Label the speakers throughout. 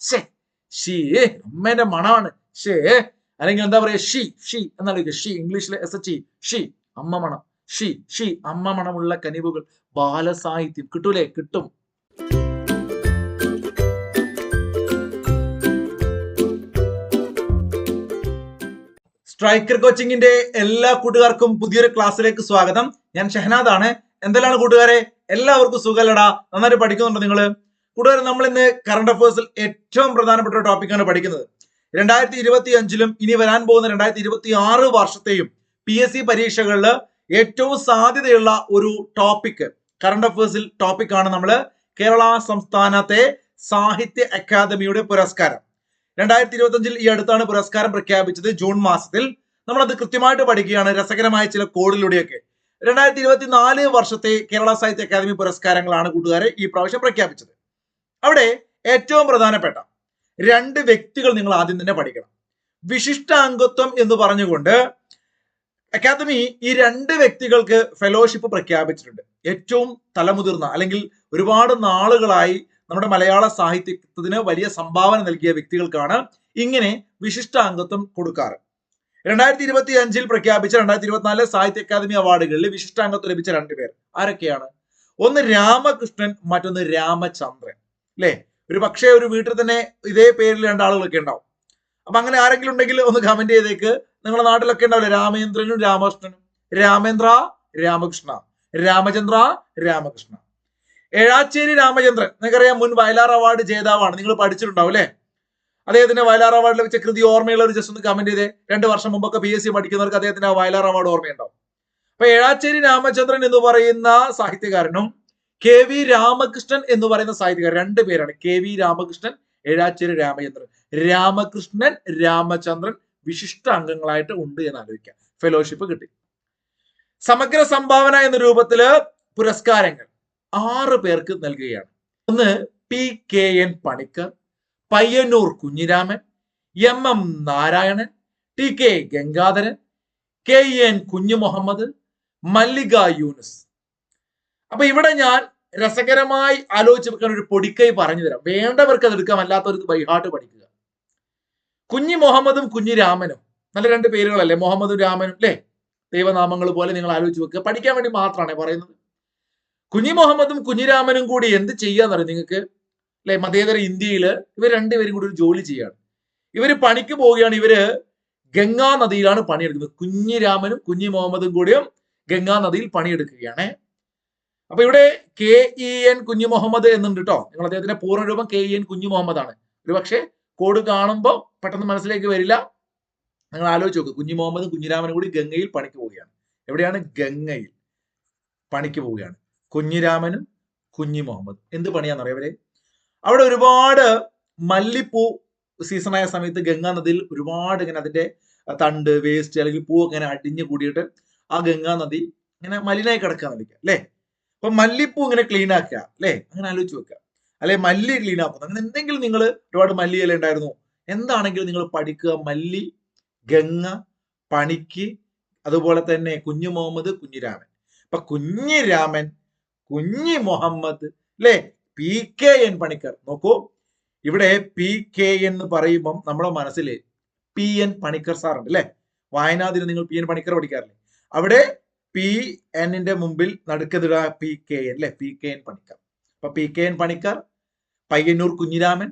Speaker 1: ഷേ ഷീ അമ്മേന്റെ മണമാണ് ഷേ അല്ലെങ്കിൽ എന്താ പറയാ ഷീ ഷീ എന്നാണ് ഷീ ഇംഗ്ലീഷിലെ എസ് എച്ച് ഷീ അമ്മ മണം. ഷീ ഷീ അമ്മ മണമുള്ള കനിവുകൾ. ബാലസാഹിത്യം കിട്ടൂലേ? കിട്ടും. സ്ട്രൈക്കർ കോച്ചിങ്ങിന്റെ എല്ലാ കൂട്ടുകാർക്കും പുതിയൊരു ക്ലാസ്സിലേക്ക് സ്വാഗതം. ഞാൻ ഷഹനാദ് ആണ് എന്തെല്ലാണ് കൂട്ടുകാരെ? എല്ലാവർക്കും സുഖമല്ലടാ. നന്നായിട്ട് പഠിക്കുന്നുണ്ടോ നിങ്ങൾ? കൂട്ടുകാരെ നമ്മൾ ഇന്ന് കറണ്ട് അഫയേഴ്സിൽ ഏറ്റവും പ്രധാനപ്പെട്ട ടോപ്പിക്കാണ് പഠിക്കുന്നത് രണ്ടായിരത്തി ഇരുപത്തി അഞ്ചിലും ഇനി വരാൻ പോകുന്ന രണ്ടായിരത്തി ഇരുപത്തി ആറ് വർഷത്തെയും പി എസ് സി പരീക്ഷകളിൽ ഏറ്റവും സാധ്യതയുള്ള ഒരു ടോപ്പിക് കറണ്ട് അഫയേഴ്സിൽ ടോപ്പിക്കാണ് നമ്മൾ കേരള സംസ്ഥാനത്തെ സാഹിത്യ അക്കാദമിയുടെ പുരസ്കാരം. രണ്ടായിരത്തി ഇരുപത്തി അഞ്ചിൽ ഈ അടുത്താണ് പുരസ്കാരം പ്രഖ്യാപിച്ചത് ജൂൺ മാസത്തിൽ. നമ്മൾ അത് കൃത്യമായിട്ട് പഠിക്കുകയാണ് രസകരമായ ചില കോഡിലൂടെയൊക്കെ. രണ്ടായിരത്തി ഇരുപത്തിനാല് വർഷത്തെ കേരള സാഹിത്യ അക്കാദമി പുരസ്കാരങ്ങളാണ് കൂട്ടുകാരെ ഈ പ്രാവശ്യം പ്രഖ്യാപിച്ചത്. അവിടെ ഏറ്റവും പ്രധാനപ്പെട്ട രണ്ട് വ്യക്തികൾ നിങ്ങൾ ആദ്യം തന്നെ പഠിക്കണം. വിശിഷ്ടാംഗത്വം എന്ന് പറഞ്ഞുകൊണ്ട് അക്കാദമി ഈ രണ്ട് വ്യക്തികൾക്ക് ഫെലോഷിപ്പ് പ്രഖ്യാപിച്ചിട്ടുണ്ട്. ഏറ്റവും തലമുതിർന്ന അല്ലെങ്കിൽ ഒരുപാട് നാളുകളായി നമ്മുടെ മലയാള സാഹിത്യത്തിന് വലിയ സംഭാവന നൽകിയ വ്യക്തികൾക്കാണ് ഇങ്ങനെ വിശിഷ്ടാംഗത്വം കൊടുക്കാറ്. രണ്ടായിരത്തി ഇരുപത്തി അഞ്ചിൽ പ്രഖ്യാപിച്ച രണ്ടായിരത്തി ഇരുപത്തിനാല് സാഹിത്യ അക്കാദമി അവാർഡുകളിൽ വിശിഷ്ടാംഗത്വം ലഭിച്ച രണ്ടുപേർ ആരൊക്കെയാണ്? ഒന്ന് രാമകൃഷ്ണൻ മറ്റൊന്ന് രാമചന്ദ്രൻ. അല്ലേ ഒരു പക്ഷേ ഒരു വീട്ടിൽ തന്നെ ഇതേ പേരിൽ രണ്ടാളുകളൊക്കെ ഉണ്ടാവും. അപ്പൊ അങ്ങനെ ആരെങ്കിലും ഉണ്ടെങ്കിൽ ഒന്ന് കമന്റ് ചെയ്തേക്ക്. നിങ്ങളുടെ നാട്ടിലൊക്കെ ഉണ്ടാവില്ലേ? രാമേന്ദ്രനും രാമകൃഷ്ണനും. രാമേന്ദ്ര രാമകൃഷ്ണ. രാമചന്ദ്ര രാമകൃഷ്ണ. ഏഴാച്ചേരി രാമചന്ദ്രൻ. നിങ്ങൾക്കറിയാം മുൻ വയലാർ അവാർഡ് ജേതാവാണ്. നിങ്ങൾ പഠിച്ചിട്ടുണ്ടാവും അല്ലേ അദ്ദേഹത്തിന്റെ വയലാർ അവാർഡ് ലഭിച്ച കൃതി ഓർമ്മയുള്ളവർ ജസ്റ്റ് ഒന്ന് കമന്റ് ചെയ്തേ. രണ്ട് വർഷം മുമ്പൊക്കെ പി എസ് സി പഠിക്കുന്നവർക്ക് അദ്ദേഹത്തിന്റെ ആ വയലാർ അവാർഡ് ഓർമ്മയുണ്ടാവും. അപ്പൊ ഏഴാച്ചേരി രാമചന്ദ്രൻ എന്ന് പറയുന്ന സാഹിത്യകാരനും കെ വി രാമകൃഷ്ണൻ എന്ന് പറയുന്ന സാഹിത്യകാരൻ. രണ്ട് പേരാണ്. K V Ramakrishnan Ezhacheri Ramachandran. Ramakrishnan Ramachandran വിശിഷ്ട അംഗങ്ങളായിട്ട് ഉണ്ട് എന്ന് ആലോചിക്കാം. ഫെലോഷിപ്പ് കിട്ടി. സമഗ്ര സംഭാവന എന്ന രൂപത്തിൽ പുരസ്കാരങ്ങൾ ആറ് പേർക്ക് നൽകുകയാണ്. ഒന്ന് P K N Panicker Payyannur Kunhiraman M M Narayanan T K Gangadharan K N Kunju Muhammad Mallika Yunus. അപ്പൊ ഇവിടെ ഞാൻ രസകരമായി ആലോചിച്ച് വെക്കാൻ ഒരു പൊടിക്കൈ പറഞ്ഞു തരാം. വേണ്ടവർക്ക് അത് എടുക്കാം അല്ലാത്തവർക്ക് ബൈഹാട്ട് പഠിക്കുക. കുഞ്ഞി മുഹമ്മദും കുഞ്ഞി രാമനും. നല്ല രണ്ട് പേരുകളല്ലേ? മുഹമ്മദും രാമനും അല്ലേ ദൈവനാമങ്ങൾ പോലെ നിങ്ങൾ ആലോചിച്ച് വെക്കുക. പഠിക്കാൻ വേണ്ടി മാത്രമാണ് പറയുന്നത്. കുഞ്ഞി മുഹമ്മദും കുഞ്ഞിരാമനും കൂടി എന്ത് ചെയ്യാന്നറിയും നിങ്ങൾക്ക്? അല്ലെ മതേതര ഇന്ത്യയിൽ ഇവർ രണ്ടുപേരും കൂടി ഒരു ജോലി ചെയ്യാണ്. ഇവർ പണിക്ക് പോവുകയാണ്. ഇവർ ഗംഗാ നദിയിലാണ് പണിയെടുക്കുന്നത്. കുഞ്ഞിരാമനും കുഞ്ഞി മുഹമ്മദും കൂടിയും ഗംഗാ നദിയിൽ പണിയെടുക്കുകയാണ്. അപ്പൊ ഇവിടെ കെ ഇ എൻ കുഞ്ഞു മുഹമ്മദ് എന്നുണ്ട് കേട്ടോ നിങ്ങൾ അദ്ദേഹത്തിന്റെ പൂർണരൂപം കെ ഇ എൻ കുഞ്ഞു മുഹമ്മദ് ആണ് ഒരു പക്ഷേ കോഡ് കാണുമ്പോൾ പെട്ടെന്ന് മനസ്സിലേക്ക് വരില്ല. നിങ്ങൾ ആലോചിച്ച് നോക്ക്. കുഞ്ഞു മുഹമ്മദും കുഞ്ഞിരാമനും കൂടി ഗംഗയിൽ പണിക്ക് പോവുകയാണ്. എവിടെയാണ്? ഗംഗയിൽ പണിക്ക് പോവുകയാണ്. കുഞ്ഞിരാമനും കുഞ്ഞു മുഹമ്മദ്. എന്ത് പണിയാണെന്നറിയാം അവരെ അവിടെ ഒരുപാട് മല്ലിപ്പൂ സീസണായ സമയത്ത് ഗംഗാ നദിയിൽ ഒരുപാട് ഇങ്ങനെ അതിന്റെ തണ്ട് വേസ്റ്റ് അല്ലെങ്കിൽ പൂ ഇങ്ങനെ അടിഞ്ഞു കൂടിയിട്ട് ആ ഗംഗാ നദി ഇങ്ങനെ മലിനായി കിടക്കാൻ നദിക്കുക അല്ലേ? അപ്പൊ മല്ലിപ്പൂ ഇങ്ങനെ ക്ലീൻ ആക്കുക അല്ലെ? അങ്ങനെ ആലോചിച്ച് വെക്കുക. അല്ലെ മല്ലി ക്ലീൻ ആക്കുന്നു. അങ്ങനെ എന്തെങ്കിലും നിങ്ങൾ ഒരുപാട് മല്ലി ഇല ഉണ്ടായിരുന്നു. എന്താണെങ്കിലും നിങ്ങൾ പഠിക്കുക. മല്ലി ഗംഗ പണിക്ക് അതുപോലെ തന്നെ കുഞ്ഞു മുഹമ്മദ് കുഞ്ഞിരാമൻ അപ്പൊ കുഞ്ഞിരാമൻ കുഞ്ഞി മുഹമ്മദ് അല്ലെ? P K N Panicker. നോക്കൂ ഇവിടെ പി കെ എന്ന് പറയുമ്പം നമ്മുടെ മനസ്സിൽ പി എൻ പണിക്കർ സാറുണ്ട് അല്ലെ? വായനാതിന് നിങ്ങൾ പി എൻ പണിക്കർ പഠിക്കാറില്ലേ? അവിടെ പി എന്നിന്റെ മുമ്പിൽ നടുക്കതിട പി കെ എൻ അല്ലെ പി കെ എൻ പണിക്കർ. അപ്പൊ P K N Panicker Payyannur Kunhiraman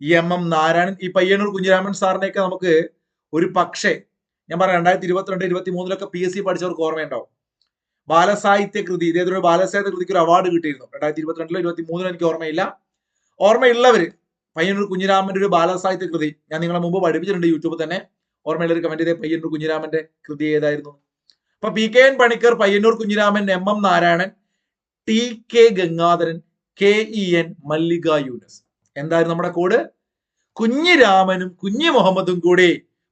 Speaker 1: M M Narayanan. ഈ പയ്യന്നൂർ കുഞ്ഞിരാമൻ സാറിനെയൊക്കെ നമുക്ക് ഒരു പക്ഷേ ഞാൻ പറയാം രണ്ടായിരത്തി ഇരുപത്തിരണ്ട് ഇരുപത്തി മൂന്നിലൊക്കെ പി എസ് സി പഠിച്ചവർക്ക് ഓർമ്മയുണ്ടാവും. ബാലസാഹിത്യ കൃതി ഇതേതൊരു ബാലസാഹിത്യ കൃതിക്ക് ഒരു അവാർഡ് കിട്ടിയിരുന്നു. രണ്ടായിരത്തി ഇരുപത്തിരണ്ടിലോ ഇരുപത്തി മൂന്നിലോ എനിക്ക് ഓർമ്മയില്ല. ഓർമ്മയുള്ളവര് പയ്യന്നൂർ കുഞ്ഞിരാമന്റെ ഒരു ബാലസാഹിത്യ കൃതി ഞാൻ നിങ്ങളെ മുമ്പ് പഠിപ്പിച്ചിട്ടുണ്ട് യൂട്യൂബിൽ തന്നെ. ഓർമ്മയുള്ളവർ കമന്റ് ചെയ്തേ പയ്യന്നൂർ കുഞ്ഞിരാമന്റെ കൃതി ഏതായിരുന്നു? അപ്പൊ P K N Panicker Payyannur Kunhiraman M M Narayanan T K Gangadharan K E N Mallika Yunus. എന്തായിരുന്നു നമ്മുടെ കോഡ്? കുഞ്ഞിരാമനും കുഞ്ഞി മുഹമ്മദും കൂടി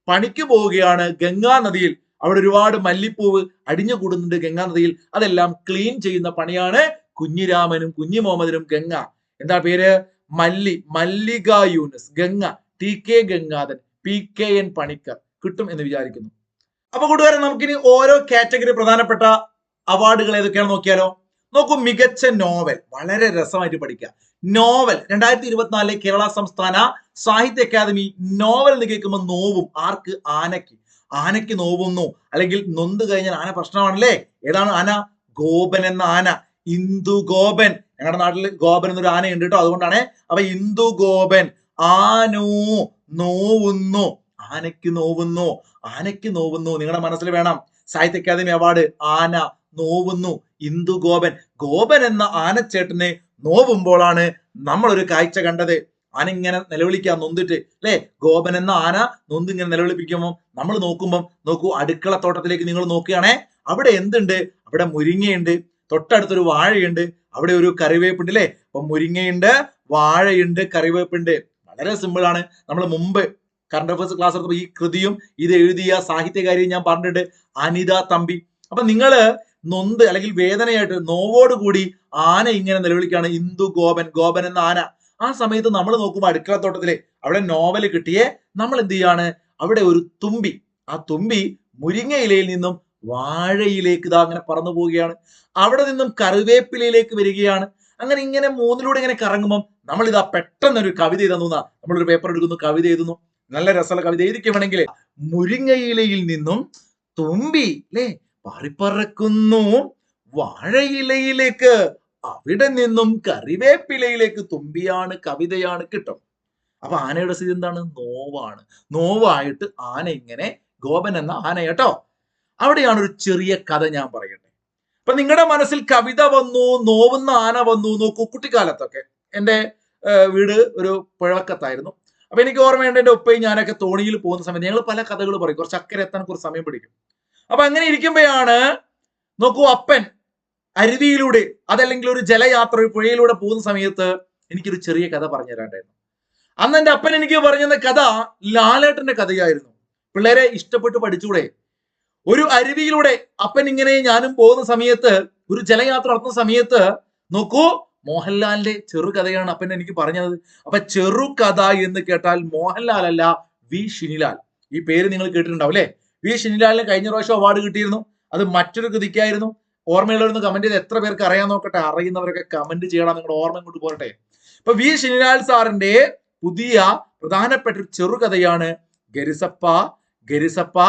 Speaker 1: പണിക്ക് പോവുകയാണ്. ഗംഗാ നദിയിൽ അവിടെ ഒരുപാട് മല്ലിപ്പൂവ് അടിഞ്ഞു കൂടുന്നുണ്ട് ഗംഗാ നദിയിൽ. അതെല്ലാം ക്ലീൻ ചെയ്യുന്ന പണിയാണ് കുഞ്ഞിരാമനും കുഞ്ഞി മുഹമ്മദിനും ഗംഗ. എന്താ പേര്? Malli Mallika Yunus Ganga T K Gangadharan P K N Panicker. കിട്ടും എന്ന് വിചാരിക്കുന്നു. അപ്പൊ കൂട്ടുകാരെ നമുക്കിനി ഓരോ കാറ്റഗറി പ്രധാനപ്പെട്ട അവാർഡുകൾ ഏതൊക്കെയാണ് നോക്കിയാലോ? നോക്കൂ മികച്ച നോവൽ വളരെ രസമായിട്ട് പഠിക്കുക. നോവൽ രണ്ടായിരത്തി ഇരുപത്തിനാലിലെ കേരള സംസ്ഥാന സാഹിത്യ അക്കാദമി നോവൽ എന്ന് കേൾക്കുമ്പോൾ നോവും. ആർക്ക്? ആനയ്ക്ക്. ആനയ്ക്ക് നോവുന്നു. അല്ലെങ്കിൽ നൊന്ത് കഴിഞ്ഞാൽ ആന പ്രശ്നമാണല്ലേ? ഏതാണ് ആന? ഗോപൻ എന്ന ആന. ഇന്ദു ഗോപൻ. ഞങ്ങളുടെ നാട്ടിൽ ഗോപൻ എന്നൊരു ആനയുണ്ട് കേട്ടോ. അതുകൊണ്ടാണ്. അപ്പൊ ഇന്ദു ഗോപൻ. ആനോ നോവുന്നു. ആനയ്ക്ക് നോവുന്നു ആനയ്ക്ക് നോവുന്നു. നിങ്ങളുടെ മനസ്സിൽ വേണം. സാഹിത്യ അക്കാദമി അവാർഡ്. ആന നോവുന്നു. ഇന്ദു ഗോപൻ. ഗോപൻ എന്ന ആനച്ചേട്ടനെ നോവുമ്പോഴാണ് ഒരു കാഴ്ച കണ്ടത്. ആന ഇങ്ങനെ നിലവിളിക്കാൻ നൊന്തിട്ട്. അല്ലെ? ഗോപൻ എന്ന ആന നൊന്ത് ഇങ്ങനെ നിലവിളിപ്പിക്കുമ്പോൾ നമ്മൾ നോക്കുമ്പോൾ നോക്കൂ അടുക്കള തോട്ടത്തിലേക്ക് നിങ്ങൾ നോക്കുകയാണേ അവിടെ എന്തുണ്ട്? അവിടെ മുരിങ്ങയുണ്ട്. തൊട്ടടുത്തൊരു വാഴയുണ്ട്. അവിടെ ഒരു കറിവേപ്പുണ്ട് അല്ലേ? അപ്പൊ മുരിങ്ങയുണ്ട് വാഴയുണ്ട് കറിവേപ്പുണ്ട്. വളരെ സിമ്പിൾ ആണ്. നമ്മൾ മുമ്പ് കറണ്ട് അഫയേഴ്സ് ക്ലാസ് എടുത്തപ്പോൾ ഈ കൃതിയും ഇത് എഴുതിയ സാഹിത്യകാരിയും ഞാൻ പറഞ്ഞിട്ടുണ്ട്. അനിത തമ്പി. അപ്പൊ നിങ്ങൾ നൊന്ത് അല്ലെങ്കിൽ വേദനയായിട്ട് നോവോട് കൂടി ആന ഇങ്ങനെ നിലവിളിക്കാണ് ഇന്ദു ഗോപൻ ഗോപൻ എന്ന ആന. ആ സമയത്ത് നമ്മൾ നോക്കുമ്പോൾ അടുക്കളത്തോട്ടത്തിലെ അവിടെ നോവൽ കിട്ടിയേ നമ്മൾ എന്ത് ചെയ്യാണ്? അവിടെ ഒരു തുമ്പി. ആ തുമ്പി മുരിങ്ങ ഇലയിൽ നിന്നും വാഴയിലേക്ക് ഇതാ അങ്ങനെ പറന്നു പോവുകയാണ്. അവിടെ നിന്നും കറിവേപ്പിലയിലേക്ക് വരികയാണ്. അങ്ങനെ ഇങ്ങനെ മൂന്നിലൂടെ ഇങ്ങനെ കറങ്ങുമ്പം നമ്മൾ ഇതാ പെട്ടെന്നൊരു കവിത എഴുതുന്ന നമ്മളൊരു പേപ്പർ എടുക്കുന്നു കവിത എഴുതുന്നു. നല്ല രസമുള്ള കവിത. ഏതൊക്കെ വേണമെങ്കിൽ മുരിങ്ങയിലയിൽ നിന്നും തുമ്പി അല്ലേ പാറിപ്പറക്കുന്നു. വാഴയിലയിലേക്ക് അവിടെ നിന്നും കറിവേപ്പിലയിലേക്ക് തുമ്പിയാണ് കവിതയാണ് കിട്ടും. അപ്പൊ ആനയുടെ സ്ഥിതി എന്താണ്? നോവാണ്. നോവായിട്ട് ആന ഇങ്ങനെ ഗോപൻ എന്ന ആന കേട്ടോ. അവിടെയാണ് ഒരു ചെറിയ കഥ ഞാൻ പറയട്ടെ. അപ്പൊ നിങ്ങളുടെ മനസ്സിൽ കവിത വന്നു നോവുന്ന ആന വന്നു നോക്കൂ കുട്ടിക്കാലത്തൊക്കെ. എന്റെ വീട് ഒരു പുഴവക്കത്തായിരുന്നു. അപ്പൊ എനിക്ക് ഓർമ്മയുണ്ട് എന്റെ ഉപ്പയും ഞാനൊക്കെ തോണിയിൽ പോകുന്ന സമയത്ത് ഞങ്ങൾ പല കഥകൾ പറയും. കുറച്ച് അക്കരെ എത്താൻ കുറച്ച് സമയം പിടിക്കും. അപ്പൊ അങ്ങനെ ഇരിക്കുമ്പോഴാണ് നോക്കൂ അപ്പൻ അരുവിയിലൂടെ അതല്ലെങ്കിൽ ഒരു ജലയാത്ര പുഴയിലൂടെ പോകുന്ന സമയത്ത് എനിക്കൊരു ചെറിയ കഥ പറഞ്ഞു തരാണ്ടായിരുന്നു. അന്ന് എന്റെ അപ്പൻ എനിക്ക് പറഞ്ഞ കഥ ലാലേട്ടന്റെ കഥയായിരുന്നു. പിള്ളേരെ ഇഷ്ടപ്പെട്ട് പഠിച്ചൂടെ. ഒരു അരുവിയിലൂടെ അപ്പൻ ഇങ്ങനെ ഞാനും പോകുന്ന സമയത്ത് ഒരു ജലയാത്ര നടത്തുന്ന സമയത്ത് നോക്കൂ മോഹൻലാലിന്റെ ചെറുകഥയാണ് അപ്പൻ എനിക്ക് പറഞ്ഞത്. അപ്പൊ ചെറുകഥ എന്ന് കേട്ടാൽ മോഹൻലാൽ അല്ല വി ഷിനിലാൽ ഈ പേര് നിങ്ങൾ കേട്ടിട്ടുണ്ടാവും അല്ലെ? വി ഷിനിലാലിന് കഴിഞ്ഞ പ്രാവശ്യം അവാർഡ് കിട്ടിയിരുന്നു. അത് മറ്റൊരു കൃതിക്കായിരുന്നു. ഓർമ്മയുള്ളവരൊന്ന് കമന്റ് ചെയ്ത് എത്ര പേർക്ക് അറിയാൻ നോക്കട്ടെ. അറിയുന്നവരൊക്കെ കമന്റ് ചെയ്യണം. നിങ്ങളുടെ ഓർമ്മ കൊണ്ട് പോരട്ടെ. ഇപ്പൊ വി ഷിനിലാൽ സാറിന്റെ പുതിയ പ്രധാനപ്പെട്ട ഒരു ചെറുകഥയാണ് ഗരിസപ്പ ഗരിസപ്പ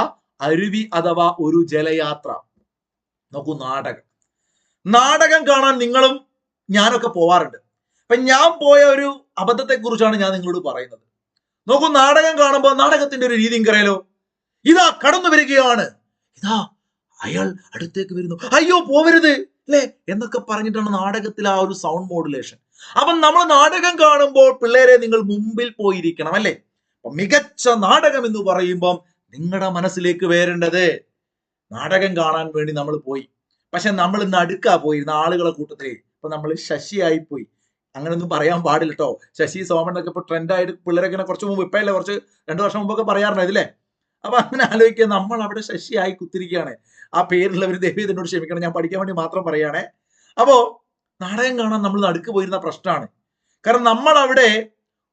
Speaker 1: അരുവി അഥവാ ഒരു ജലയാത്ര. നോക്കൂ നാടകം. നാടകം കാണാൻ നിങ്ങളും ഞാനൊക്കെ പോവാറുണ്ട്. അപ്പൊ ഞാൻ പോയ ഒരു അബദ്ധത്തെ കുറിച്ചാണ് ഞാൻ നിങ്ങളോട് പറയുന്നത്. നോക്കൂ നാടകം കാണുമ്പോൾ നാടകത്തിന്റെ ഒരു രീതി കറിയാലോ ഇതാ കടന്നു വരികയാണ്. ഇതാ അയാൾ അടുത്തേക്ക് വരുന്നു. അയ്യോ പോവരുത് അല്ലേ? എന്നൊക്കെ പറഞ്ഞിട്ടാണ് നാടകത്തിൽ ആ ഒരു സൗണ്ട് മോഡുലേഷൻ അപ്പം നമ്മൾ നാടകം കാണുമ്പോൾ പിള്ളേരെ നിങ്ങൾ മുമ്പിൽ പോയിരിക്കണം അല്ലേ? അപ്പൊ മികച്ച നാടകം എന്ന് പറയുമ്പം നിങ്ങളുടെ മനസ്സിലേക്ക് വരേണ്ടത് നാടകം കാണാൻ വേണ്ടി നമ്മൾ പോയി. പക്ഷെ നമ്മൾ ഇന്ന് അടുക്കാ പോയിരുന്ന ആളുകളെ കൂട്ടത്തിൽ. ഇപ്പൊ നമ്മൾ ശശിയായി പോയി അങ്ങനെയൊന്നും പറയാൻ പാടില്ല കേട്ടോ ശശി സോമൻ ഒക്കെ ഇപ്പൊ ട്രെൻഡായിട്ട് പിള്ളേരൊക്കെ കുറച്ച് മുമ്പ് ഇപ്പല്ലേ കുറച്ച് രണ്ടു വർഷം മുമ്പൊക്കെ പറയാറുണ്ട് ഇതില്ലേ അപ്പൊ അങ്ങനെ ആലോചിക്കുക നമ്മൾ അവിടെ ശശി ആയി കുത്തിരിക്കുകയാണ്. ആ പേരുള്ളവർ ദേവി ഇതിനോട് ക്ഷമിക്കണം ഞാൻ പഠിക്കാൻ വേണ്ടി മാത്രം പറയുകയാണേ. അപ്പോ നാടകം കാണാൻ നമ്മൾ നടുക്ക് പോയിരുന്ന പ്രശ്നമാണ്. കാരണം നമ്മൾ അവിടെ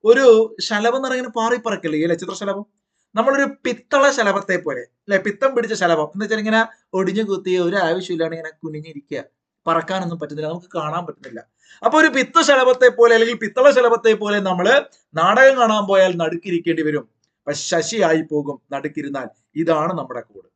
Speaker 1: ഒരു ശലഭം എന്ന് പറയുന്നത് പാറിപ്പറക്കല്ലേ ഈ ലച്ചിത്ര ശലഭം? നമ്മളൊരു പിത്തള ശലഭത്തെ പോലെ അല്ലെ? പിത്തം പിടിച്ച ശലഭം. എന്ന് വെച്ചാൽ ഇങ്ങനെ ഒടിഞ്ഞു കുത്തി ഒരു ആവശ്യമില്ലാണ്ട് ഇങ്ങനെ കുനിഞ്ഞിരിക്കുക. പറക്കാനൊന്നും പറ്റുന്നില്ല. നമുക്ക് കാണാൻ പറ്റുന്നില്ല. അപ്പൊ ഒരു പിത്ത ശലഭത്തെ പോലെ അല്ലെങ്കിൽ പിത്തള ശലഭത്തെ പോലെ നമ്മൾ നാടകം കാണാൻ പോയാൽ നടുക്കിരിക്കേണ്ടി വരും. ശശി ശശിയായി പോകും നടുക്കിരുന്നാൽ. ഇതാണ് നമ്മുടെ കൂട്.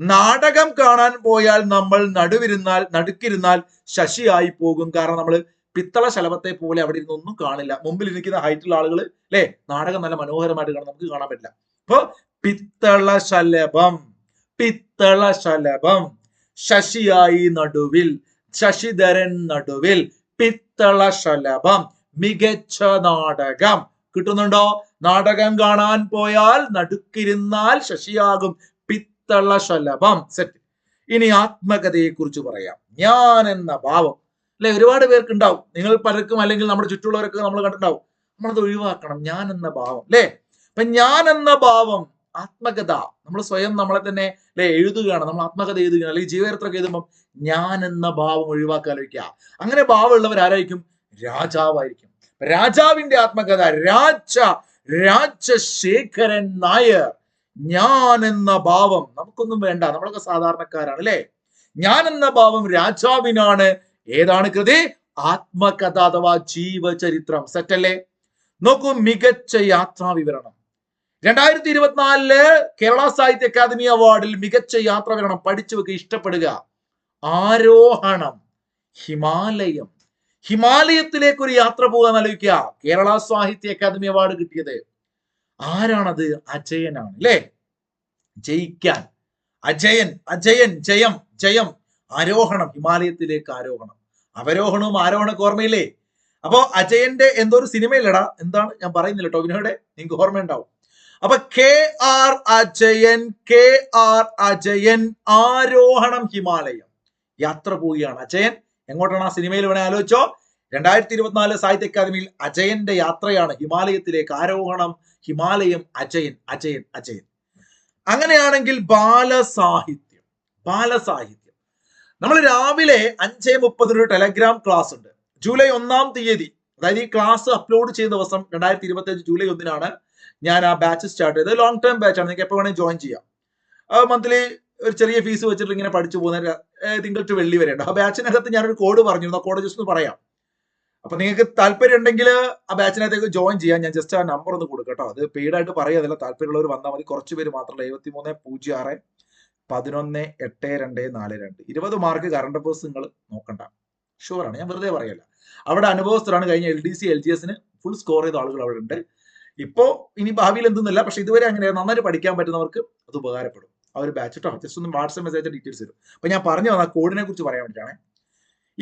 Speaker 1: നാടകം കാണാൻ പോയാൽ നമ്മൾ നടുവിരുന്നാൽ നടുക്കിരുന്നാൽ ശശിയായി പോകും. കാരണം നമ്മൾ പിത്തള ശലഭത്തെ പോലെ അവിടെ ഇരുന്ന് ഒന്നും കാണില്ല. മുമ്പിൽ ഇരിക്കുന്ന ഹൈറ്റുള്ള ആളുകൾ അല്ലെ? നാടകം നല്ല മനോഹരമായിട്ട് കാണാൻ നമുക്ക് കാണാൻ പറ്റില്ല. അപ്പൊ പിത്തള ശലഭം പിത്തള ശലഭം ശശിയായി നടുവിൽ ശശിധരൻ നടുവിൽ പിത്തള ശലഭം മികച്ച നാടകം. കിട്ടുന്നുണ്ടോ? നാടകം കാണാൻ പോയാൽ നടുക്കിരുന്നാൽ ശശിയാകും പിത്തള ശലഭം. സെറ്റ് ഇനി ആത്മകഥയെ കുറിച്ച് പറയാം. ഞാൻ എന്ന ഭാവം. അല്ലെ? ഒരുപാട് പേർക്ക് ഉണ്ടാവും നിങ്ങൾ പലർക്കും അല്ലെങ്കിൽ നമ്മുടെ ചുറ്റുള്ളവരൊക്കെ നമ്മൾ കണ്ടിട്ടുണ്ടാവും. നമ്മളത് ഒഴിവാക്കണം. ഞാൻ എന്ന ഭാവം. അല്ലെ? അപ്പൊ ഞാൻ എന്ന ഭാവം ആത്മകഥ. നമ്മൾ സ്വയം നമ്മളെ തന്നെ അല്ലെ എഴുതുകയാണ്. നമ്മൾ ആത്മകഥ എഴുതുകയാണ്. അല്ലെങ്കിൽ ജീവചരിത്രമൊക്കെ എഴുതുമ്പോൾ ഞാൻ എന്ന ഭാവം ഒഴിവാക്കാൻ വയ്ക്കുക അങ്ങനെ ഭാവം ഉള്ളവർ ആരായിരിക്കും? രാജാവായിരിക്കും. രാജാവിന്റെ ആത്മകഥ. രാജ രാജശേഖരൻ നായർ. ഞാൻ എന്ന ഭാവം. നമുക്കൊന്നും വേണ്ട. നമ്മളൊക്കെ സാധാരണക്കാരാണ് അല്ലെ ഞാൻ എന്ന ഭാവം രാജാവിനാണ്. ഏതാണ് കൃതി? ആത്മകഥ അഥവാ ജീവചരിത്രം. സെറ്റല്ലേ? നോക്കൂ മികച്ച യാത്രാ വിവരണം രണ്ടായിരത്തി ഇരുപത്തിനാലിൽ കേരള സാഹിത്യ അക്കാദമി അവാർഡിൽ മികച്ച യാത്ര വിവരണം പഠിച്ചു വെക്കുക ഇഷ്ടപ്പെടുക. ആരോഹണം ഹിമാലയം. ഹിമാലയത്തിലേക്ക് ഒരു യാത്ര പോകാൻ ആലോചിക്കുക. കേരള സാഹിത്യ അക്കാദമി അവാർഡ് കിട്ടിയത് ആരാണത്? അജയനാണ് അല്ലേ? ജയിക്കാൻ. അജയൻ അജയൻ ജയം ജയം. ആരോഹണം ഹിമാലയത്തിലേക്ക് ആരോഹണം. അവരോഹണവും ആരോഹണമൊക്കെ ഓർമ്മയില്ലേ? അപ്പോ അജയന്റെ എന്തോ ഒരു സിനിമയിലടാ എന്താണ്? ഞാൻ പറയുന്നില്ല ടോവിനോയുടെ നിങ്ങൾക്ക് ഓർമ്മയുണ്ടാവും. അപ്പൊ K R Ajayan K R Ajayan Arohanam Himalayam. യാത്ര പോവുകയാണ് അജയൻ. എങ്ങോട്ടാണ് ആ സിനിമയിൽ വേണേ ആലോചിച്ചോ? രണ്ടായിരത്തി ഇരുപത്തിനാല് സാഹിത്യ അക്കാദമിയിൽ അജയന്റെ യാത്രയാണ് ഹിമാലയത്തിലേക്ക് ആരോഹണം ഹിമാലയം അജയൻ അജയൻ അജയൻ. അങ്ങനെയാണെങ്കിൽ ബാലസാഹിത്യം ബാലസാഹിത്യം. നമ്മൾ രാവിലെ അഞ്ചേ മുപ്പതിന് ഒരു ടെലഗ്രാം ക്ലാസ് ഉണ്ട്. ജൂലൈ ഒന്നാം തീയതി അതായത് ഈ ക്ലാസ് അപ്ലോഡ് ചെയ്യുന്ന ദിവസം രണ്ടായിരത്തി ഇരുപത്തി അഞ്ച് ജൂലൈ ഒന്നിനാണ് ഞാൻ ആ ബാച്ച് സ്റ്റാർട്ട് ചെയ്തത്. ലോങ് ടേം ബാച്ചാണ് നിങ്ങൾക്ക് എപ്പോൾ വേണമെങ്കിൽ ജോയിൻ ചെയ്യാം. മന്ത്ലി ഒരു ചെറിയ ഫീസ് വെച്ചിട്ട് ഇങ്ങനെ പഠിച്ചു പോകുന്ന തിങ്കൾ ടു വെള്ളി വരെ ഉണ്ട് ആ ബാച്ചിനകത്ത് ഞാനൊരു കോഡ് പറഞ്ഞിരുന്നു. ആ കോഡ് ജസ്റ്റ് ഒന്ന് പറയാം. അപ്പൊ നിങ്ങൾക്ക് താല്പര്യം ഉണ്ടെങ്കിൽ ആ ബാച്ചിനകത്തേക്ക് ജോയിൻ ചെയ്യാം. ഞാൻ ജസ്റ്റ് ആ നമ്പർ ഒന്ന് കൊടുക്കാം അത് പെയ്ഡ് ആയിട്ട് പറയാതല്ല താല്പര്യമുള്ളവർ വന്നാൽ മതി. കുറച്ച് പേര് മാത്രമല്ല. എഴുപത്തി മൂന്ന് പൂജ്യം ആറ് പതിനൊന്ന് എട്ട് രണ്ട് നാല് രണ്ട്. ഇരുപത് മാർക്ക് കറണ്ട് അഫേഴ്സ് നിങ്ങൾ നോക്കണ്ട. ഷുവറാണ് ഞാൻ വെറുതെ പറയല്ല. അവിടെ അനുഭവസ്ഥരാണ്. കഴിഞ്ഞ L D C L G എസിന് ഫുൾ സ്കോർ ചെയ്ത ആളുകൾ അവിടെ ഉണ്ട്. ഇപ്പോ ഇനി ഭാവിയിൽ എന്തെന്നില്ല പക്ഷെ ഇതുവരെ അങ്ങനെ നന്നായിട്ട് പഠിക്കാൻ പറ്റുന്നവർക്ക് അത് ഉപകാരപ്പെടും. ആ ഒരു ബാച്ച് കേട്ടോ ജസ്റ്റ് ഒന്ന് വാട്സ്ആപ്പ് മെസ്സേജ് ഡീറ്റെയിൽസ് തരും അപ്പൊ ഞാൻ പറഞ്ഞു വന്ന കോഡിനെ കുറിച്ച് പറയാൻ വേണ്ടിയിട്ടാണ്.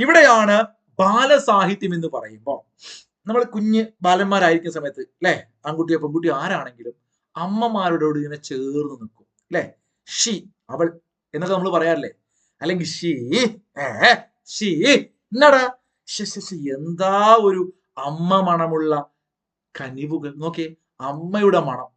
Speaker 1: ഇവിടെയാണ് ബാലസാഹിത്യം എന്ന് പറയുമ്പോൾ നമ്മൾ കുഞ്ഞ് ബാലന്മാരായിരിക്കുന്ന സമയത്ത് അല്ലെ ആൺകുട്ടിയോ പെൺകുട്ടിയോ ആരാണെങ്കിലും അമ്മമാരോട് ഇങ്ങനെ ചേർന്ന് നിൽക്കും. അല്ലെ ഷി അവൾ എന്നൊക്കെ നമ്മൾ പറയാറില്ലേ? അല്ലെങ്കിൽ ഷീ ഷീ എന്നടാ? എന്താ ഒരു അമ്മ മണമുള്ള കനിവുകൾ നോക്കിയേ അമ്മയുടെ മണം.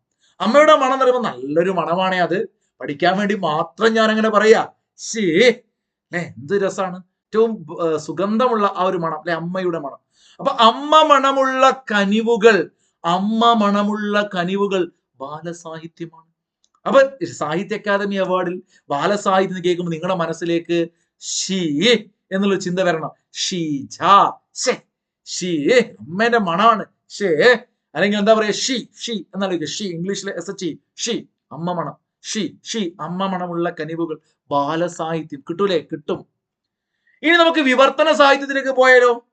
Speaker 1: അമ്മയുടെ മണം എന്ന് പറയുമ്പോൾ നല്ലൊരു മണമാണ് അത്. പഠിക്കാൻ വേണ്ടി മാത്രം ഞാൻ അങ്ങനെ പറയാ. ശേ അല്ലെ എന്ത് രസമാണ് ഏറ്റവും സുഗന്ധമുള്ള ആ ഒരു മണം അല്ലെ അമ്മയുടെ മണം. അപ്പൊ അമ്മ മണമുള്ള കനിവുകൾ അമ്മ മണമുള്ള കനിവുകൾ ബാലസാഹിത്യമാണ്. അപ്പൊ സാഹിത്യ അക്കാദമി അവാർഡിൽ ബാലസാഹിത്യം കേൾക്കുമ്പോൾ നിങ്ങളുടെ മനസ്സിലേക്ക് ഷീ എന്നുള്ള ചിന്ത വരണം. ഷീജ ഷേ ഷീ അമ്മേന്റെ മണമാണ് ഷേ അല്ലെങ്കിൽ എന്താ പറയുക ഷീ ഷീ എന്നാലോചിക്കുക ഷീ ഇംഗ്ലീഷിലെ എസ് എച്ച് ഷീ അമ്മ മണം ഷീ ഷീ അമ്മ മണമുള്ള കനിവുകൾ. ബാലസാഹിത്യം. കിട്ടൂലേ? കിട്ടും. ഇനി നമുക്ക് വിവർത്തന സാഹിത്യത്തിലേക്ക് പോയാലോ?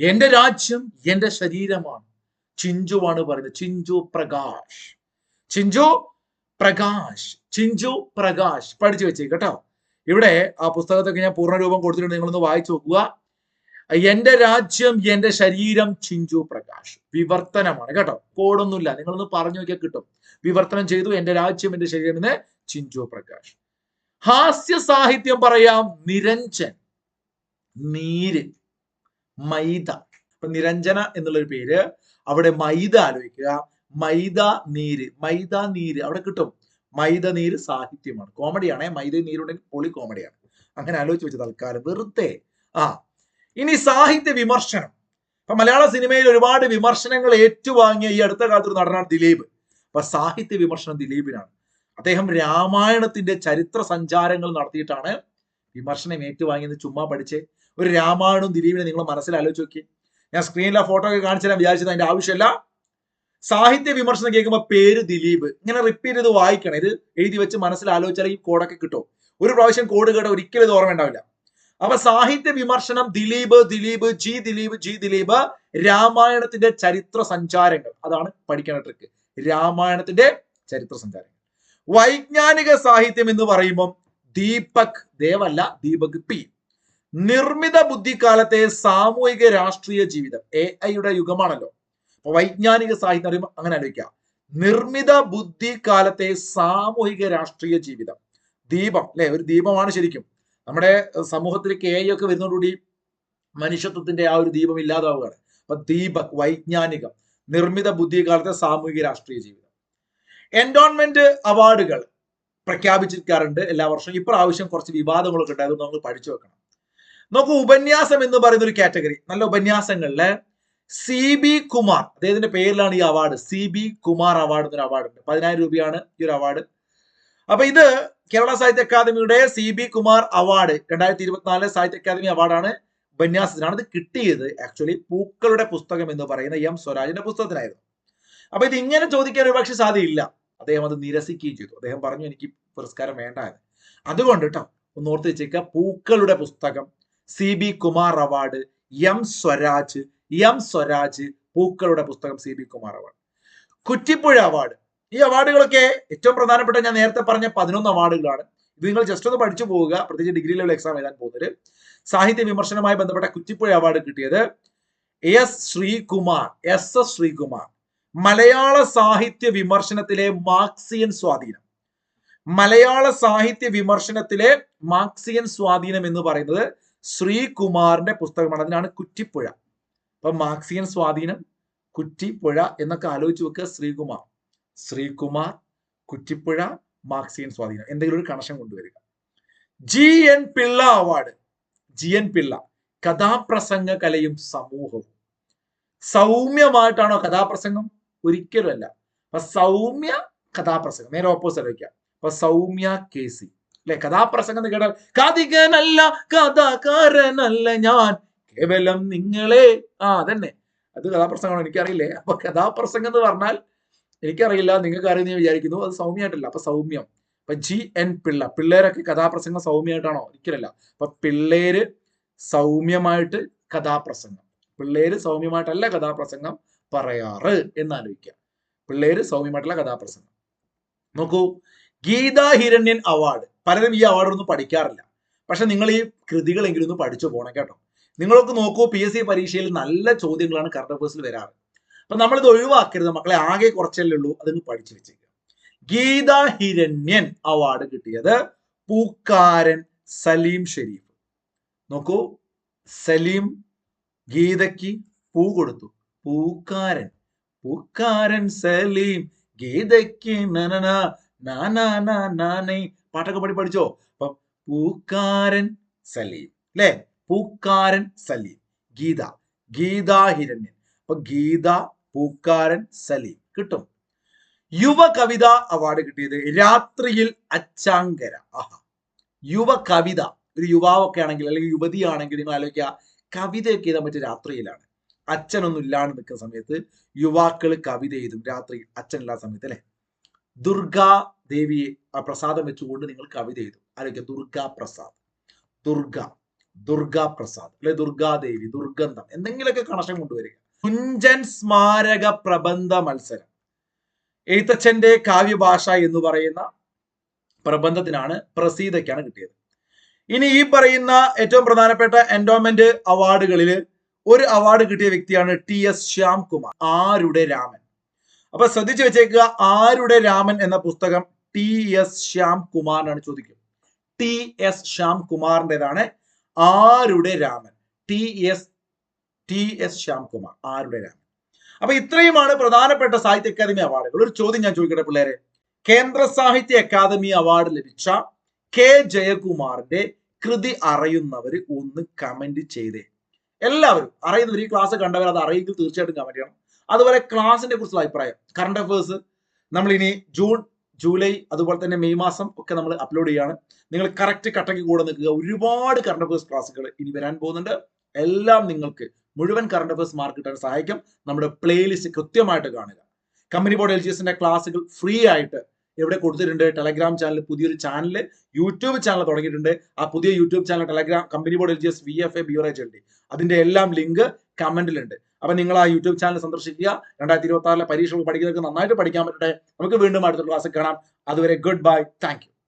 Speaker 1: എന്റെ രാജ്യം എന്റെ ശരീരമാണ്. ചിഞ്ചുവാണ് പറയുന്നത്. ചിഞ്ചു പ്രകാശ്. ചിഞ്ചു പ്രകാശ്. ചിഞ്ചു പ്രകാശ്. പഠിച്ചു വെച്ചേ കേട്ടോ. ഇവിടെ ആ പുസ്തകത്തൊക്കെ ഞാൻ പൂർണരൂപം കൊടുത്തിട്ടുണ്ട്. നിങ്ങളൊന്ന് വായിച്ചു നോക്കുക. എന്റെ രാജ്യം എന്റെ ശരീരം ചിഞ്ചു പ്രകാശ്. വിവർത്തനമാണ് കേട്ടോ. കോഡൊന്നുമില്ല നിങ്ങളൊന്ന് പറഞ്ഞു നോക്കിയാൽ കിട്ടും. വിവർത്തനം ചെയ്തു എന്റെ രാജ്യം എന്റെ ശരീരം എന്ന് ചിഞ്ചു പ്രകാശ്. ഹാസ്യ സാഹിത്യം പറയാം നിരഞ്ജൻ നീര് മൈദ. നിരഞ്ജന എന്നുള്ളൊരു പേര്. അവിടെ മൈദ ആലോചിക്കുക. മൈദ നീര്. മൈദ നീര്. അവിടെ കിട്ടും. മൈദ നീര് സാഹിത്യമാണ്. കോമഡിയാണേ. മൈദ നീരുണ്ടെങ്കിൽ പൊളി കോമഡിയാണ്. അങ്ങനെ ആലോചിച്ച് വെച്ച് തൽക്കാലം വെറുതെ. ആ ഇനി സാഹിത്യ വിമർശനം. അപ്പൊ മലയാള സിനിമയിൽ ഒരുപാട് വിമർശനങ്ങൾ ഏറ്റുവാങ്ങിയ ഈ അടുത്ത കാലത്ത് ഒരു നടനാണ് ദിലീപ്. അപ്പൊ സാഹിത്യ വിമർശനം ദിലീപിനാണ്. അദ്ദേഹം രാമായണത്തിന്റെ ചരിത്ര സഞ്ചാരങ്ങൾ നടത്തിയിട്ടാണ് വിമർശനം ഏറ്റുവാങ്ങിയത്. ചുമ്മാ പഠിച്ച്. ഒരു രാമായണവും ദിലീപിനെ നിങ്ങൾ മനസ്സിൽ ആലോചിച്ച് നോക്കി ഞാൻ സ്ക്രീനിലെ ഫോട്ടോ ഒക്കെ കാണിച്ചാൽ വിചാരിച്ചത് അതിന്റെ ആവശ്യമില്ല. സാഹിത്യ വിമർശനം കേൾക്കുമ്പോൾ പേര് ദിലീപ്. ഇങ്ങനെ റിപ്പീറ്റ് ചെയ്ത് വായിക്കണം. ഇത് എഴുതി വെച്ച് മനസ്സിൽ ആലോചിച്ചാൽ ഈ കോഡൊക്കെ കിട്ടും. ഒരു പ്രാവശ്യം കോഡ് കേട്ട ഒരിക്കലും ഇത് ഓർമ്മ ഉണ്ടാവില്ല അപ്പൊ സാഹിത്യ വിമർശനം ദിലീപ് ദിലീപ് ജി ദിലീപ് ജി ദിലീപ് രാമായണത്തിന്റെ ചരിത്ര സഞ്ചാരങ്ങൾ. അതാണ് പഠിക്കേണ്ട ട്രിക്ക് രാമായണത്തിന്റെ ചരിത്ര സഞ്ചാരങ്ങൾ. വൈജ്ഞാനിക സാഹിത്യം എന്ന് പറയുമ്പോൾ ദീപക് ദേവല്ല ദീപക് പി. നിർമ്മിത ബുദ്ധിക്കാലത്തെ സാമൂഹിക രാഷ്ട്രീയ ജീവിതം എ ഐയുടെ യുഗമാണല്ലോ. അപ്പൊ വൈജ്ഞാനിക സാഹിത്യം പറയുമ്പോൾ അങ്ങനെ ആലോചിക്കാം. നിർമ്മിത ബുദ്ധിക്കാലത്തെ സാമൂഹിക രാഷ്ട്രീയ ജീവിതം. ദീപം അല്ലെ? ഒരു ദീപമാണ് ശരിക്കും. നമ്മുടെ സമൂഹത്തിലേക്ക് എ ഒക്കെ വരുന്നതോടുകൂടി മനുഷ്യത്വത്തിന്റെ ആ ഒരു ദീപം ഇല്ലാതാവുകയാണ്. അപ്പൊ ദീപക് വൈജ്ഞാനികം നിർമ്മിത ബുദ്ധി കാലത്തെ സാമൂഹിക രാഷ്ട്രീയ ജീവിതം. എൻഡോൺമെന്റ് അവാർഡുകൾ പ്രഖ്യാപിച്ചിരിക്കാറുണ്ട് എല്ലാ വർഷവും. ഇപ്രാവശ്യം കുറച്ച് വിവാദങ്ങളൊക്കെ ഉണ്ട് നമ്മൾ പഠിച്ചു വെക്കണം. നോക്കൂ ഉപന്യാസം എന്ന് പറയുന്ന ഒരു കാറ്റഗറി നല്ല ഉപന്യാസങ്ങളിൽ സി ബി കുമാർ അദ്ദേഹത്തിന്റെ പേരിലാണ് ഈ award C B Kumar award എന്നൊരു അവാർഡ് ഉണ്ട്. പതിനായിരം രൂപയാണ് ഈ ഒരു അവാർഡ് അപ്പൊ ഇത് കേരള സാഹിത്യ അക്കാദമിയുടെ സി ബി കുമാർ അവാർഡ് രണ്ടായിരത്തി ഇരുപത്തിനാല് സാഹിത്യ അക്കാദമി അവാർഡാണ് ഉപന്യാസത്തിനാണ് ഇത് കിട്ടിയത്. ആക്ച്വലി പൂക്കളുടെ പുസ്തകം എന്ന് പറയുന്ന എം സ്വരാജിന്റെ പുസ്തകത്തിനായിരുന്നു അപ്പൊ ഇത് ഇങ്ങനെ ചോദിക്കാൻ ഒരുപക്ഷെ സാധ്യയില്ല അദ്ദേഹം അത് നിരസിക്കുകയും ചെയ്തു. അദ്ദേഹം പറഞ്ഞു എനിക്ക് പുരസ്കാരം വേണ്ട എന്ന് അതുകൊണ്ട് കേട്ടോ ഒന്ന് ഓർത്ത് വെച്ചേക്കുക പൂക്കളുടെ പുസ്തകം C B Kumar award M Swaraj M Swaraj പൂക്കളുടെ പുസ്തകം C B Kumar award. Kuttippuzha award. ഈ അവാർഡുകളൊക്കെ ഏറ്റവും പ്രധാനപ്പെട്ട ഞാൻ നേരത്തെ പറഞ്ഞ പതിനൊന്ന് അവാർഡുകളാണ്. ഇത് നിങ്ങൾ ജസ്റ്റ് ഒന്ന് പഠിച്ചു പോവുക. പ്രത്യേകിച്ച് ഡിഗ്രി ലെവൽ എക്സാം എഴുതാൻ പോകുന്നത് സാഹിത്യ വിമർശനവുമായി ബന്ധപ്പെട്ട കുറ്റിപ്പുഴ അവാർഡ് കിട്ടിയത് S Sreekumar. S S Sreekumar. മലയാള സാഹിത്യ വിമർശനത്തിലെ മാർക്സിയൻ സ്വാധീനം. മലയാള സാഹിത്യ വിമർശനത്തിലെ മാർക്സിയൻ സ്വാധീനം എന്ന് പറയുന്നത് ശ്രീകുമാറിന്റെ പുസ്തകമാണ്. അതിനാണ് കുറ്റിപ്പുഴ. അപ്പൊ മാർക്സിയൻ സ്വാധീനം കുറ്റിപ്പുഴ എന്നൊക്കെ ആലോചിച്ച് വെക്കുക ശ്രീകുമാർ. ശ്രീകുമാർ കുറ്റിപ്പുഴ മാർക്സിയൻ സ്വാധീനം. എന്തെങ്കിലും ഒരു കണക്ഷൻ കൊണ്ടുവരിക. G N Pillai award G N Pillai. കഥാപ്രസംഗ കലയും സമൂഹവും. സൗമ്യമായിട്ടാണോ കഥാപ്രസംഗം? ഒരിക്കലുമല്ല അപ്പൊ സൗമ്യ കഥാപ്രസംഗം. നേരെ ഓപ്പോസിറ്റ് വയ്ക്കാം. അപ്പൊ സൗമ്യ കെ സി. അല്ലെ? കഥാപ്രസംഗം കേട്ടാൽ കഥികനല്ല കഥാകാരനല്ല ഞാൻ. കേവലം നിങ്ങളെ. ആ അതന്നെ. അത് കഥാപ്രസംഗമാണോ? എനിക്കറിയില്ലേ. അപ്പൊ കഥാപ്രസംഗം എന്ന് പറഞ്ഞാൽ എനിക്കറിയില്ല നിങ്ങൾക്ക് അറിയുന്ന വിചാരിക്കുന്നു. അത് സൗമ്യമായിട്ടല്ല അപ്പൊ സൗമ്യം. അപ്പൊ ജി എൻ പിള്ള പിള്ളേരൊക്കെ കഥാപ്രസംഗം സൗമ്യമായിട്ടാണോ ഒരിക്കലല്ല. അപ്പൊ പിള്ളേര് സൗമ്യമായിട്ട് കഥാപ്രസംഗം. പിള്ളേര് സൗമ്യമായിട്ടല്ല കഥാപ്രസംഗം പറയാറ് എന്നാലോചിക്കുക. പിള്ളേര് സൗമ്യമായിട്ടുള്ള കഥാപ്രസംഗം. നോക്കൂ ഗീതാ ഹിരണ്യൻ അവാർഡ്. പലരും ഈ അവാർഡ് ഒന്നും പഠിക്കാറില്ല. പക്ഷെ നിങ്ങൾ ഈ കൃതികളെങ്കിലും ഒന്ന് പഠിച്ചു പോകണം കേട്ടോ. നിങ്ങളൊക്കെ നോക്കൂ പി എസ് സി പരീക്ഷയിൽ നല്ല ചോദ്യങ്ങളാണ് കറണ്ട് അഫേഴ്സിൽ വരാറ്. അപ്പൊ നമ്മളിത് ഒഴിവാക്കരുത് മക്കളെ ആകെ കുറച്ചല്ലേ ഉള്ളൂ അതിന് പഠിച്ചു വെച്ചേക്കുക ഗീതാ ഹിരണ്യൻ അവാർഡ് കിട്ടിയത് പൂക്കാരൻ സലീം ഷെരീഫ്. നോക്കൂ സലീം ഗീതയ്ക്ക് പൂ കൊടുത്തു. പൂക്കാരൻ പൂക്കാരൻ സലീം ഗീതയ്ക്ക് നനന നാനേ പാട്ടൊക്കെ പാടി പഠിച്ചോ? അപ്പൊ പൂക്കാരൻ സലീം അല്ലേ? പൂക്കാരൻ സലീം ഗീത ഗീതാ ഹിരണ്യൻ. അപ്പൊ ഗീത പൂക്കാരൻ സലീം. കിട്ടും. യുവ കവിത അവാർഡ് കിട്ടിയത് രാത്രിയിൽ അച്ചാങ്കര. ആഹാ. യുവ കവിത ഒരു യുവാവൊക്കെ ആണെങ്കിൽ അല്ലെങ്കിൽ യുവതിയാണെങ്കിൽ നിങ്ങൾ ആലോചിക്കുക കവിതയൊക്കെ എഴുതാൻ പറ്റിയ രാത്രിയിലാണ്. അച്ഛനൊന്നും ഇല്ലാണ്ട് നിൽക്കുന്ന സമയത്ത് യുവാക്കൾ കവിത എഴുതും. രാത്രി അച്ഛനില്ലാത്ത സമയത്ത് അല്ലെ? ദുർഗാ ദേവിയെ ആ പ്രസാദം വെച്ചുകൊണ്ട് നിങ്ങൾ കവിത എഴുതും. ആലോചിക്കുക ദുർഗാ പ്രസാദ്. ദുർഗ. ദുർഗാ പ്രസാദ്. അല്ലെ ദുർഗാദേവി ദുർഗന്ധം. എന്തെങ്കിലുമൊക്കെ കണക്ഷൻ കൊണ്ടുവരിക. കുഞ്ചൻ സ്മാരക പ്രബന്ധ മത്സരം. എഴുത്തച്ഛന്റെ കാവ്യഭാഷ എന്ന് പറയുന്ന പ്രബന്ധത്തിനാണ് പ്രസീതയ്ക്കാണ് കിട്ടിയത്. ഇനി ഈ പറയുന്ന ഏറ്റവും പ്രധാനപ്പെട്ട എൻഡോമെന്റ് അവാർഡുകളിൽ ഒരു അവാർഡ് കിട്ടിയ വ്യക്തിയാണ് ടി എസ് ശ്യാം കുമാർ ആരുടെ രാമൻ. അപ്പൊ ശ്രദ്ധിച്ചു വെച്ചേക്കുക ആരുടെ രാമൻ എന്ന പുസ്തകം ടി എസ് ശ്യാം കുമാറിനാണ് ചോദിക്കും. ടി എസ് ശ്യാം കുമാറിന്റെതാണ് ആരുടെ Raman. T S T S Shyamkumar. ആരുടേതാണ് അപ്പൊ ഇത്രയുമാണ് പ്രധാനപ്പെട്ട സാഹിത്യ അക്കാദമി അവാർഡുകൾ. ഒരു ചോദ്യം ഞാൻ ചോദിക്കട്ടെ പിള്ളേരെ? കേന്ദ്ര സാഹിത്യ അക്കാദമി അവാർഡ് ലഭിച്ച കെ ജയകുമാറിന്റെ കൃതി അറിയുന്നവർ ഒന്ന് കമന്റ് ചെയ്തേ. എല്ലാവരും അറിയുന്നവർ ഈ ക്ലാസ് കണ്ടവർ അത് അറിയെങ്കിൽ തീർച്ചയായിട്ടും കമന്റ് ചെയ്യണം. അതുപോലെ ക്ലാസിനെ കുറിച്ചുള്ള അഭിപ്രായം. കറണ്ട് അഫേഴ്സ് നമ്മൾ ഇനി ജൂൺ ജൂലൈ അതുപോലെ തന്നെ മെയ് മാസം ഒക്കെ നമ്മൾ അപ്ലോഡ് ചെയ്യാണ്. നിങ്ങൾ കറക്റ്റ് കട്ടയ്ക്ക് കൂടെ നിൽക്കുക. ഒരുപാട് കറണ്ട് അഫേഴ്സ് ക്ലാസ്സുകൾ ഇനി വരാൻ പോകുന്നുണ്ട്. എല്ലാം നിങ്ങൾക്ക് മുഴുവൻ കറണ്ട് അഫേഴ്സ് മാർക്ക് കിട്ടാൻ സഹായിക്കും. നമ്മുടെ പ്ലേലിസ്റ്റ് കൃത്യമായിട്ട് കാണുക. കമ്പനി ബോർഡ് എൽ ജി എസിന്റെ ക്ലാസ്സുകൾ ഫ്രീ ആയിട്ട് എവിടെ കൊടുത്തിട്ടുണ്ട്. ടെലഗ്രാം ചാനൽ പുതിയൊരു ചാനൽ യൂട്യൂബ് ചാനൽ തുടങ്ങിയിട്ടുണ്ട്. ആ പുതിയ YouTube channel Telegram company board L G S V F A L D അതിന്റെ എല്ലാം ലിങ്ക് കമന്റിലുണ്ട് അപ്പൊ നിങ്ങൾ ആ യൂട്യൂബ് ചാനൽ സന്ദർശിക്കുക. രണ്ടായിരത്തി ഇരുപത്തി ആറിലെ പരീക്ഷകൾ പഠിക്കുന്നവർക്ക് നന്നായിട്ട് പഠിക്കാൻ പറ്റട്ടെ. നമുക്ക് വീണ്ടും അടുത്ത ക്ലാസ് കാണാം. അതുവരെ ഗുഡ് ബൈ താങ്ക്